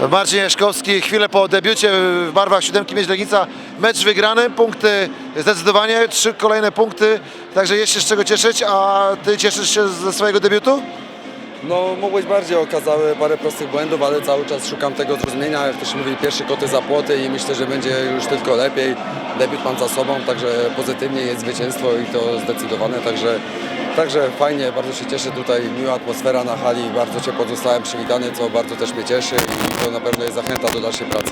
Marcin Jaszkowski, chwilę po debiucie w barwach siódemki Miedź Legnica, mecz wygrany, punkty zdecydowanie, trzy kolejne punkty, także się z czego cieszyć, a Ty cieszysz się ze swojego debiutu? No, mogłeś bardziej okazały parę prostych błędów, ale cały czas szukam tego zrozumienia. Jak to się mówi, pierwszy koty za płoty i myślę, że będzie już tylko lepiej. Debiut mam za sobą, także pozytywnie jest zwycięstwo i to zdecydowane. Także, także fajnie, bardzo się cieszę tutaj. Miła atmosfera na hali, bardzo ciepło zostałem przywitany, co bardzo też mnie cieszy i to na pewno jest zachęta do dalszej pracy.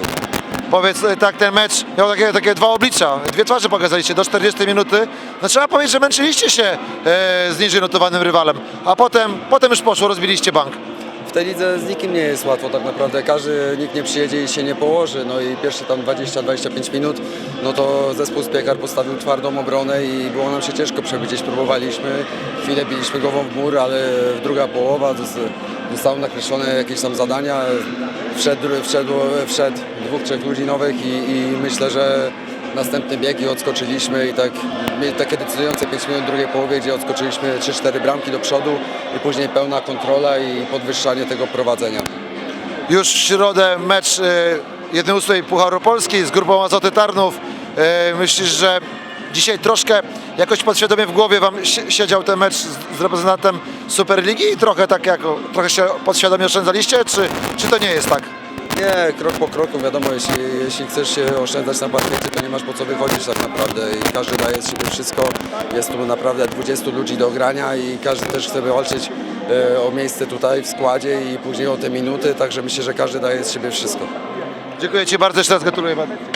Powiedz e, tak, ten mecz miał takie, takie dwa oblicza, dwie twarze pokazaliście do 40 minuty. No trzeba powiedzieć, że męczyliście się e, z niżej notowanym rywalem, a potem, potem już poszło, rozbiliście bank. Tej lidze z nikim nie jest łatwo tak naprawdę. Każdy, nikt nie przyjedzie i się nie położy. No i pierwsze tam 20-25 minut, no to zespół z Piekar postawił twardą obronę i było nam się ciężko. Gdzieś próbowaliśmy, chwilę biliśmy głową w mur, ale druga połowa zos- zostały nakreślone jakieś tam zadania. Wszedł, wszedł, wszedł dwóch, trzech ludzi nowych i, i myślę, że następny bieg i odskoczyliśmy i tak mieli takie decydujące 5 minut drugiej połowie, gdzie odskoczyliśmy 3-4 bramki do przodu i później pełna kontrola i podwyższanie tego prowadzenia. Już w środę mecz e, 1-8 Pucharu Polski z grupą Azoty Tarnów. E, myślisz, że dzisiaj troszkę jakoś podświadomie w głowie Wam si- siedział ten mecz z reprezentantem Superligi i trochę tak jako, trochę się podświadomie oszczędzaliście, czy, czy to nie jest tak? Nie, krok po kroku, wiadomo, jeśli, jeśli chcesz się oszczędzać na parkiecie, to nie masz po co wychodzić tak naprawdę i każdy daje z siebie wszystko. Jest tu naprawdę 20 ludzi do grania i każdy też chce wywalczyć e, o miejsce tutaj w składzie i później o te minuty, także myślę, że każdy daje z siebie wszystko. Dziękuję Ci bardzo, jeszcze raz gratuluję bardzo.